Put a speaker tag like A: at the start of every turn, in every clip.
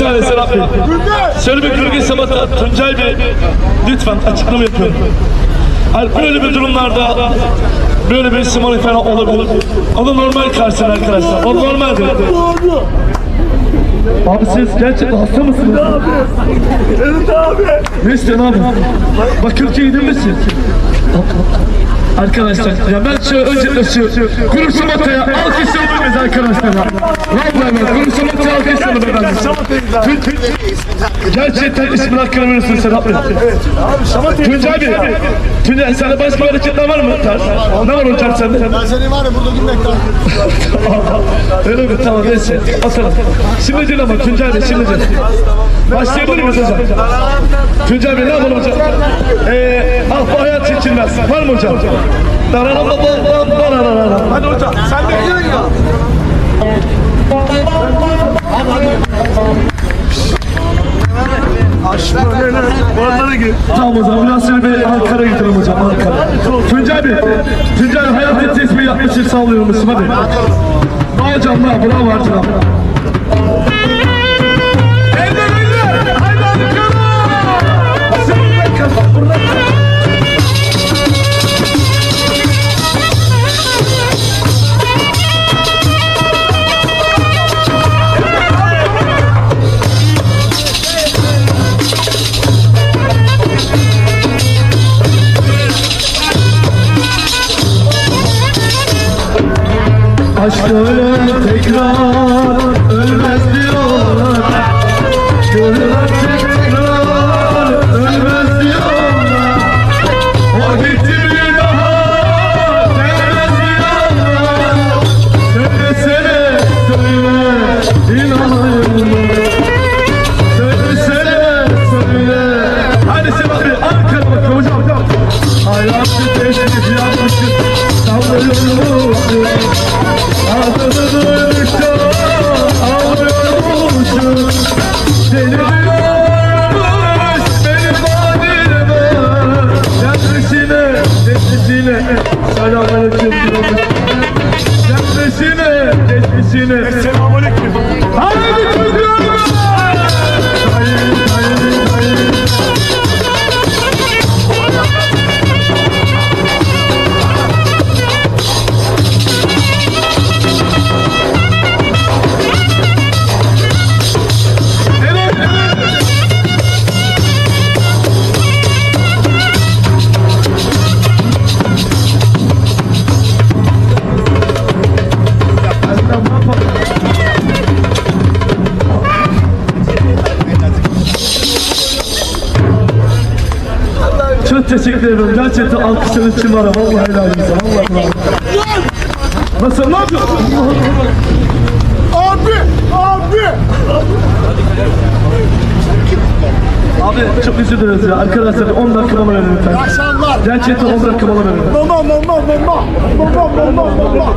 A: saniye Serap Bey. Şöyle bir Kırgız Sabat'a Tuncay Bey lütfen açıklama yapın. Hani böyle bir durumlarda böyle bir simon falan olabilir. O da normal karşılar arkadaşlar. O normaldir. Abi siz gerçekten hasta mısınız?
B: Evet abi.
A: Ne istiyorsun abi? Bakırköy'de misin? Arkadaşlar ya ben şu öncelikle şu Kurusu Mata'ya alkışlayalım biz arkadaşlar. Vallahi ben Kurusu Mata'ya alkışlayalım efendim. Gerçekten ismini hakkını verirsin Serap Bey.
B: Abi
A: Tuncay Bey. Tuncay sende başka bir hareketler var mı? Ne var hocam sende?
C: Ben seni var ya burada gülmekten.
A: Öyle mi? Tamam neyse. Atalım. Şimdi değil ama Tuncay Bey şimdi değil. Başlayabilir miyiz hocam? Tuncay Bey ne yapalım hocam? Eee ah bu hayat çekilmez. Var mı hocam?
B: Hadi hocam sen de girin ya. Aşkına Oralara gir.
A: Tamam zaman biraz sonra bir Ankara'ya gidelim hocam Ankara. Tuncay Bey, Tuncay Bey hayat tesbih yapmışsın sallıyormuşsun hadi. Ne hocam bravo hocam.
B: Eller
A: Aşk ölen tekrar ölmez diyorlar Gönüller tekrar ölmez diyorlar O gitti bir daha gelmez diyorlar Söylesene söyle inanayım? Söylesene söyle Hadi Sebat Bey Ankara bakın hocam hocam. Hayatı teşrif yapmışım Sallıyormuşum Kendisine, kendisine Selamünaleyküm diyormuş Kendisine, kendisine
B: Selamünaleyküm.
A: Çok teşekkür ederim. Gerçekten alkışların için var. Vallahi helal olsun. Vallahi bravo. Nasıl? Ne yapıyorsun?
B: Abi. Abi.
A: Abi çok özür dileriz ya. Arkadaşlar 10 dakika mola verin lütfen.
C: Akşamlar.
A: Gerçekten 10 dakika mola verin.
B: Mama mama mama. Mama mama mama.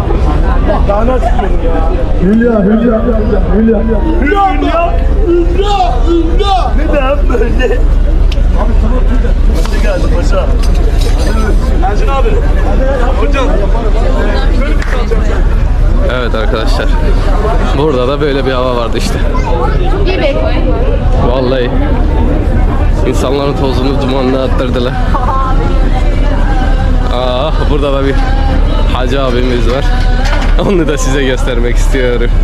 B: Daha ne çıkıyorum ya?
A: Hülya, Hülya, Hülya.
B: Hülya ya. Hülya. Hülya. Neden böyle? Abi tamam Hoş geldin paşa. Ercan abi. Hocam.
D: Evet arkadaşlar. Burada da böyle bir hava vardı işte.
E: Gibi.
D: Vallahi. insanların tozunu dumanını attırdılar. Ah burada da bir hacı abimiz var. Onu da size göstermek istiyorum.